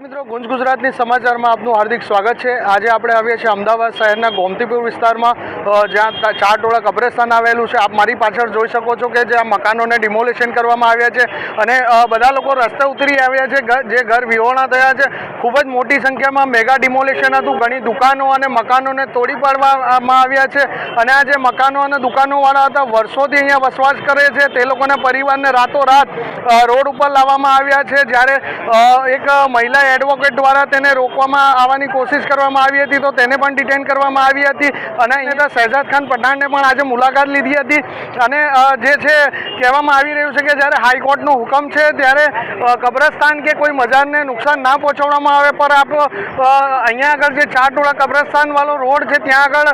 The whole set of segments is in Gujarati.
મિત્રો, ગુંજ ગુજરાતની સમાચારમાં આપનું હાર્દિક સ્વાગત છે. આજે આપણે આવીએ છીએ અમદાવાદ શહેરના ગોમતીપુર વિસ્તારમાં જ્યાં ચાર ટોળા કબ્રસ્તાન આવેલું છે. આપ મારી પાછળ જોઈ શકો છો કે જ્યાં મકાનોને ડિમોલિશન કરવામાં આવ્યા છે અને બધા લોકો રસ્તે ઉતરી આવ્યા છે. જે ઘર વિહોણા થયા છે. ખૂબ જ મોટી સંખ્યામાં મેગા ડિમોલિશન હતું. ઘણી દુકાનો અને મકાનોને તોડી પાડવામાં આવ્યા છે. અને આ જે મકાનો અને દુકાનોવાળા હતા, વર્ષોથી અહીંયા વસવાટ કરે છે. તે લોકોના પરિવારને રાતોરાત રોડ ઉપર લાવવામાં આવ્યા છે. જ્યારે એક મહિલા એડવોકેટ દ્વારા તેને રોકવામાં આવવાની કોશિશ કરવામાં આવી હતી તો તેને પણ ડિટેન કરવામાં આવી હતી. અને અહીંયા શહેજાદ ખાન પઠાણને પણ આજે મુલાકાત લીધી હતી. અને જે છે, કહેવામાં આવી રહ્યું છે કે જ્યારે હાઈકોર્ટનો હુકમ છે ત્યારે કબ્રસ્તાન કે કોઈ મજારને નુકસાન ના પહોંચાડવામાં આવે, પર આપ અહીંયા આગળ જે ચાર ટોળા કબ્રસ્તાનવાળો રોડ છે, ત્યાં આગળ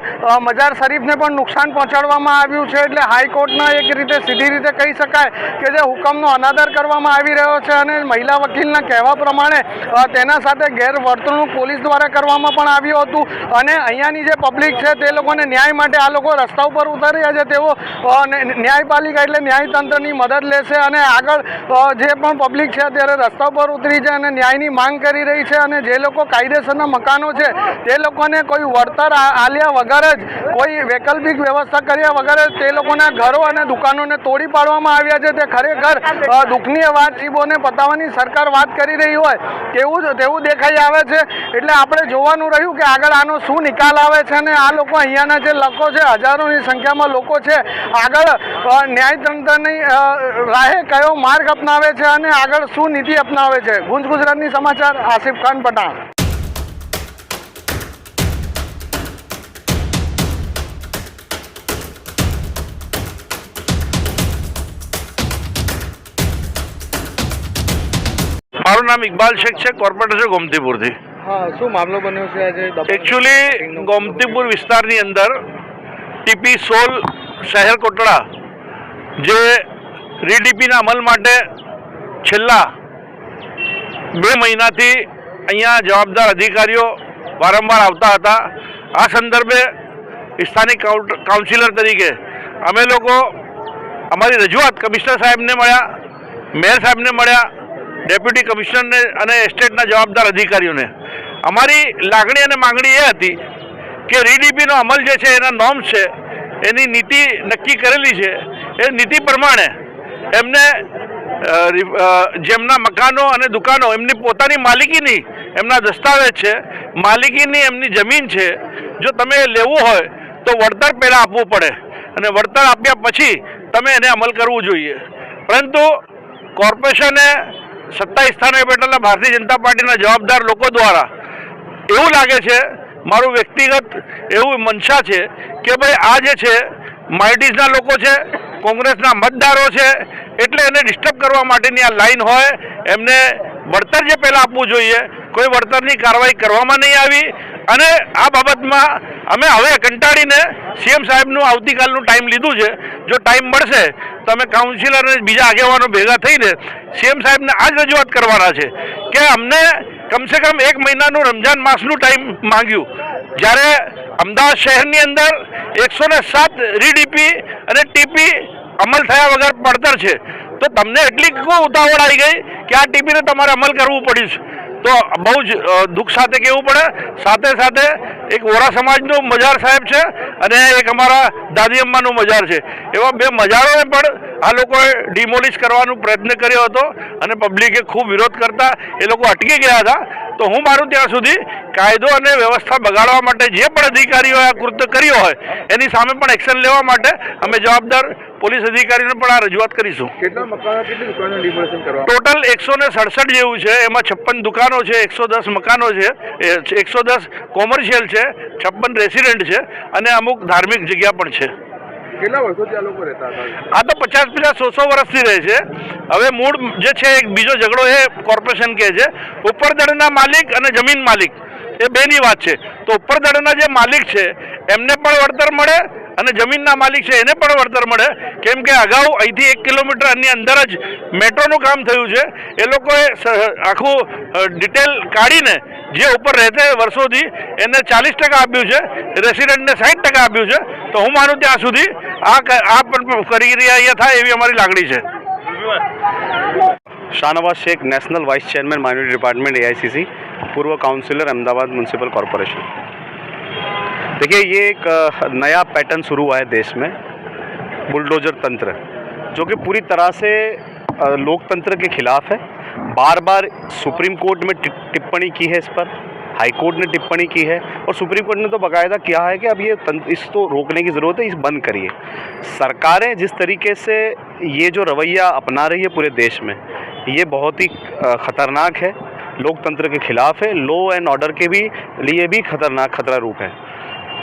મજાર શરીફને પણ નુકસાન પહોંચાડવામાં આવ્યું છે. એટલે હાઈકોર્ટના એક રીતે સીધી રીતે કહી શકાય કે જે હુકમનો અનાદર કરવામાં આવી રહ્યો છે અને મહિલા વકીલના કહેવા પ્રમાણે તેના સાથે ગેરવર્તણૂક પોલીસ દ્વારા કરવામાં પણ આવ્યું હતું. અને અહીંયાની જે પબ્લિક છે તે લોકોને ન્યાય માટે આ લોકો રસ્તા ઉપર ઉતર્યા છે. તેઓ ન્યાયપાલિકા એટલે ન્યાયતંત્રની મદદ લેશે અને આગળ જે પણ પબ્લિક છે અત્યારે રસ્તા ઉપર ઉતરી છે અને ન્યાયની માંગ કરી રહી છે અને જે લોકો કાયદેસરના મકાનો છે તે લોકોને કોઈ વળતર આલ્યા વગર જ, કોઈ વૈકલ્પિક વ્યવસ્થા કર્યા વગર જ તે લોકોના ઘરો અને દુકાનોને તોડી પાડવામાં આવ્યા છે. તે ખરેખર દુઃખની વાત જીવોને પતાવવાની સરકાર વાત કરી રહી હોય તેવું જ, તેવું દેખાઈ આવે છે. એટલે આપણે જોવાનું રહ્યું કે આગળ આનો શું નિકાલ આવે છે અને આ લોકો અહીંયાના જે લોકો છે, હજારોની સંખ્યામાં લોકો છે, આગળ ન્યાયતંત્રની રાહે કયો માર્ગ અપનાવે છે અને આગળ શું નીતિ અપનાવે છે. ગુંજ ગુજરાતની સમાચાર આસિફ ખાન પઠાણ. મારું નામ ઇકબાલ શેખ છે કોર્પોરેટર ગોમતીપુરથી. હા શું મામલો બન્યો છે આજે? એકચ્યુઅલી ગોમતીપુર વિસ્તારની અંદર ટીપી સોલ શહેર કોટડા જે રીડીપીના અમલ માટે છેલ્લા બે મહિનાથી અહીંયા જવાબદાર અધિકારીઓ વારંવાર આવતા હતા. આ સંદર્ભે સ્થાનિક કાઉન્સિલર તરીકે અમે લોકો અમારી રજૂઆત કમિશનર સાહેબને મળ્યા મેયર સાહેબને મળ્યા ડેપ્યુટી કમિશનરને અને એસ્ટેટના જવાબદાર અધિકારીઓને. અમારી લાગણી અને માંગણી એ હતી કે રીડીપીનો અમલ જે છે, એના નોર્મ છે, એની નીતિ નક્કી કરેલી છે, એ નીતિ પ્રમાણે એમને જેમના મકાનો અને દુકાનો, એમની પોતાની માલિકીની એમના દસ્તાવેજ છે, માલિકીની એમની જમીન છે, જો તમે લેવું હોય તો વળતર પહેલાં આપવું પડે અને વળતર આપ્યા પછી તમે એને અમલ કરવું જોઈએ. પરંતુ કોર્પોરેશને સત્તાવીસ સ્થાને બેઠેલા ભારતીય જનતા પાર્ટીના જવાબદાર લોકો દ્વારા એવું લાગે છે, મારું વ્યક્તિગત એવું મનસા છે કે ભાઈ આ જે છે, માઇટીઝના લોકો છે, કોંગ્રેસના મતદારો છે, એટલે એને ડિસ્ટર્બ કરવા માટેની આ લાઈન હોય, એમને વળતર જે પહેલાં આપવું જોઈએ, કોઈ વળતરની કાર્યવાહી કરવામાં નહીં આવી અને આ બાબતમાં અમે હવે કંટાળીને સીએમ સાહેબનું આવતીકાલનું ટાઈમ લીધું છે. જો ટાઈમ મળશે, તો અમે કાઉન્સિલર અને બીજા આગેવાનો ભેગા થઈને સીએમ સાહેબને આ જ રજૂઆત કરવાના છે કે અમને કમસે કમ એક મહિનાનું રમઝાન માસનું ટાઈમ માંગ્યું. જ્યારે અમદાવાદ શહેરની અંદર એકસો ને સાત રીડીપી અને ટીપી અમલ થયા વગર પડતર છે. તો તમને એટલી ઉતાવળ આવી ગઈ કે આ ટીપીને તમારે અમલ કરવું પડ્યું છે. તો બહુ જ દુઃખ સાથે કહેવું પડે. સાથે સાથે એક વોરા સમાજનું મજાર સાહેબ છે અને એક અમારા દાદી અમ્માનું મજાર છે. એવા બે મજારોએ પણ આ લોકોએ ડિમોલિશ કરવાનો પ્રયત્ન કર્યો હતો અને પબ્લિકે ખૂબ વિરોધ કરતા એ લોકો અટકી ગયા હતા. તો હું મારું ત્યાં સુધી કાયદો અને વ્યવસ્થા બગાડવા માટે જે પણ અધિકારીઓએ આ કૃત્ય કર્યો હોય એની સામે પણ એક્શન લેવા માટે અમે જવાબદાર પોલીસ અધિકારીને પણ આ રજૂઆત કરીશું. ટોટલ એકસો ને સડસઠ જેવું છે એમાં છપ્પન દુકાનો છે એકસો દસ મકાનો છે એકસો દસ કોમર્શિયલ છે છપ્પન રેસિડેન્ટ છે અને અમુક ધાર્મિક જગ્યા પણ છે. કેટલા વર્ષોથી આ લોકો રહેતા હતા? આ તો પચાસ પચાસ સો સો વર્ષથી રહે છે. હવે મૂળ જે છે એક બીજો ઝઘડો એ કોર્પોરેશન કહે છે. ઉપરદળના માલિક અને જમીન માલિક. એ બેની વાત છે. તો ઉપરદળના જે માલિક છે, એમને પણ વળતર મળે અને જમીનના માલિક છે, એને પણ વળતર મળે. કેમ કે અગાઉ અહીંથી એક કિલોમીટરની અંદર જ મેટ્રોનું કામ થયું છે. એ લોકોએ આખું ડિટેલ કાઢીને જે ઉપર રહેતે વર્ષોથી એને ચાલીસ ટકા આપ્યું છે, રેસિડેન્ટને સાઠ ટકા આપ્યું છે. તો હું માનું ત્યાં સુધી આ આ પણ કરી રહ્યા થાય એવી અમારી લાગણી છે. Shahnawaz Shaikh, national vice chairman, minority department AICC पूर्व काउंसिलर, अहमदाबाद म्यूनसिपल कॉरपोरेशन देखिए, ये एक नया पैटर्न शुरू हुआ है देश में बुलडोजर तंत्र, जो कि पूरी तरह से लोकतंत्र के खिलाफ है। बार बार सुप्रीम कोर्ट में टिप्पणी की है इस पर, हाई कोर्ट ने टिप्पणी की है, और सुप्रीम कोर्ट ने तो बाकायदा किया है कि अब ये तंत्र तो रोकने की ज़रूरत है, इस बंद करिए। सरकारें जिस तरीके से ये जो रवैया अपना रही है पूरे देश में, ये बहुत ही ख़तरनाक है। लोकतंत्र के खिलाफ है लॉ एंड ऑर्डर के भी लिए भी खतरनाक, खतरा रूप है।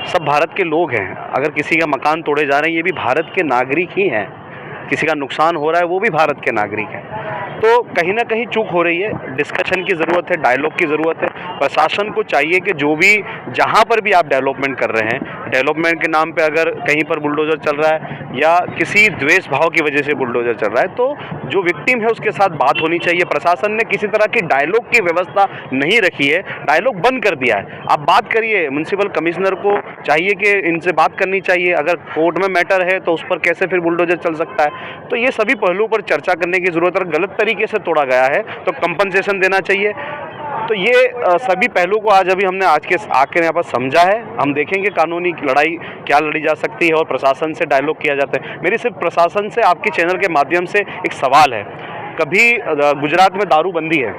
सब भारत के लोग हैं। अगर किसी का मकान तोड़े जा रहे हैं, ये भी भारत के नागरिक ही हैं। किसी का नुकसान हो रहा है, वो भी भारत के नागरिक हैं। तो कहीं ना कहीं चूक हो रही है। डिस्कशन की ज़रूरत है डायलॉग की ज़रूरत है। प्रशासन को चाहिए कि जो भी, जहाँ पर भी आप डेवलपमेंट कर रहे हैं डेवलपमेंट के नाम पे अगर कहीं पर बुलडोज़र चल रहा है या किसी द्वेष भाव की वजह से बुलडोज़र चल रहा है तो जो विक्टिम है उसके साथ बात होनी चाहिए। प्रशासन ने किसी तरह की डायलॉग की व्यवस्था नहीं रखी है डायलॉग बंद कर दिया है। आप बात करिए म्यूनसिपल कमिश्नर को चाहिए कि इनसे बात करनी चाहिए। अगर कोर्ट में मैटर है तो उस पर कैसे फिर बुलडोजर चल सकता है? तो ये सभी पहलुओं पर चर्चा करने की ज़रूरत है गलत तरीके से तोड़ा गया है तो कंपनसेशन देना चाहिए। तो ये सभी पहलू को आज अभी हमने आज के आके यहाँ पर समझा है। हम देखेंगे कानूनी लड़ाई क्या लड़ी जा सकती है और प्रशासन से डायलॉग किया जाता है। मेरी सिर्फ़ प्रशासन से आपके चैनल के माध्यम से एक सवाल है। कभी गुजरात में दारूबंदी है,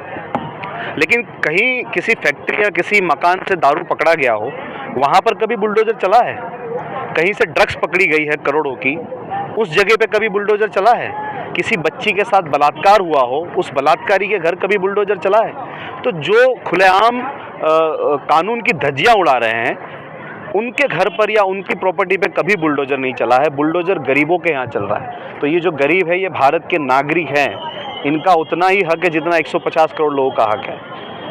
लेकिन कहीं किसी फैक्ट्री या किसी मकान से दारू पकड़ा गया हो, वहाँ पर कभी बुलडोजर चला है? कहीं से ड्रग्स पकड़ी गई है करोड़ों की, उस जगह पे कभी बुलडोजर चला है? किसी बच्ची के साथ बलात्कार हुआ हो, उस बलात्कारी के घर कभी बुलडोजर चला है? तो जो खुलेआम कानून की धज्जियाँ उड़ा रहे हैं, उनके घर पर या उनकी प्रॉपर्टी पे कभी बुलडोजर नहीं चला है। बुलडोजर गरीबों के यहाँ चल रहा है। तो ये जो गरीब है, ये भारत के नागरिक हैं, इनका उतना ही हक है जितना 150 करोड़ लोगों का हक है।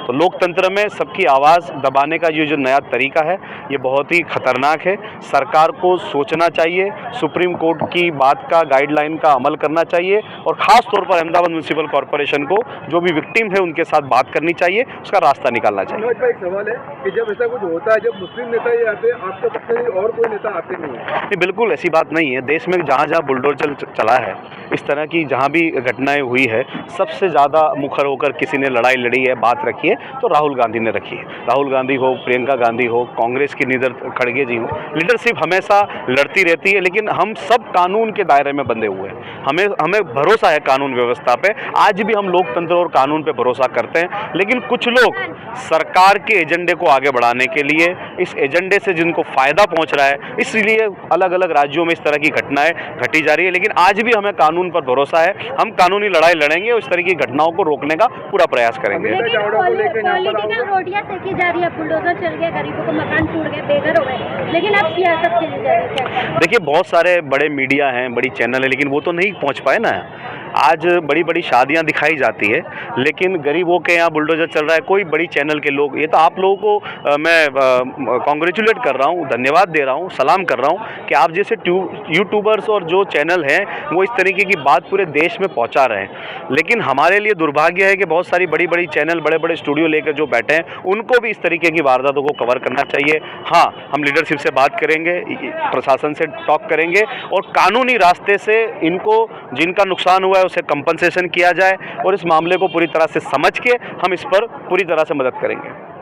तो लोकतंत्र में सबकी आवाज़ दबाने का ये जो नया तरीका है ये बहुत ही खतरनाक है। सरकार को सोचना चाहिए सुप्रीम कोर्ट की बात का गाइडलाइन का अमल करना चाहिए और ख़ास तौर पर अहमदाबाद म्यूनसिपल कॉरपोरेशन को जो भी विक्टिम है उनके साथ बात करनी चाहिए उसका रास्ता निकालना चाहिए। एक सवाल है कि जब ऐसा कुछ होता है जब मुस्लिम नेता ये आते आपके पक्ष में और कोई नेता आते नहीं है। नहीं बिल्कुल ऐसी बात नहीं है। देश में जहाँ जहाँ बुलडोर चल चला है इस तरह की जहाँ भी घटनाएँ हुई है सबसे ज़्यादा मुखर होकर किसी ने लड़ाई लड़ी है बात रखी है। तो राहुल गांधी ने रखी है। राहुल गांधी हो, प्रियंका गांधी हो, कांग्रेस की नीदर खड़गे जी हो। लीडरशिप हमेशा लड़ती रहती है, लेकिन हम सब कानून के दायरे में बंधे हुए हैं। हमें हमें भरोसा है कानून व्यवस्था पे। आज भी हम लोकतंत्र और कानून पे भरोसा करते हैं, लेकिन कुछ लोग सरकार के एजेंडे को आगे बढ़ाने के लिए, इस एजेंडे से जिनको फ़ायदा पहुँच रहा है, इसलिए अलग अलग राज्यों में इस तरह की घटनाएँ घटी जा रही है। लेकिन आज भी हमें कानून पर भरोसा है। हम कानूनी लड़ाई लड़ेंगे और इस तरह की घटनाओं को रोकने का पूरा प्रयास करेंगे। पर पॉलिटिकल रोटियाँ सेकी जा रही है बुलडोजर चल गया गरीबों को मकान टूट गए बेघर हो गए। लेकिन अब सियासत चली जा रही है। देखिए बहुत सारे बड़े मीडिया हैं बड़ी चैनल है लेकिन वो तो नहीं पहुँच पाए ना। आज बड़ी बड़ी शादियाँ दिखाई जाती है, लेकिन गरीबों के यहाँ बुलडोजर चल रहा है, कोई बड़ी चैनल के लोग, ये तो आप लोगों को मैं कॉन्ग्रेचुलेट कर रहा हूँ, धन्यवाद दे रहा हूँ, सलाम कर रहा हूँ कि आप जैसे यूट्यूबर्स और जो चैनल हैं, वो इस तरीके की बात पूरे देश में पहुँचा रहे हैं। लेकिन हमारे लिए दुर्भाग्य है कि बहुत सारी बड़ी बड़ी चैनल बड़े बड़े स्टूडियो लेकर जो बैठे हैं, उनको भी इस तरीके की वारदातों को कवर करना चाहिए। हाँ हम लीडरशिप से बात करेंगे, प्रशासन से टॉक करेंगे और कानूनी रास्ते से इनको, जिनका नुकसान हुआ है उसे कंपनसेशन किया जाए और इस मामले को पूरी तरह से समझ के हम इस पर पूरी तरह से मदद करेंगे।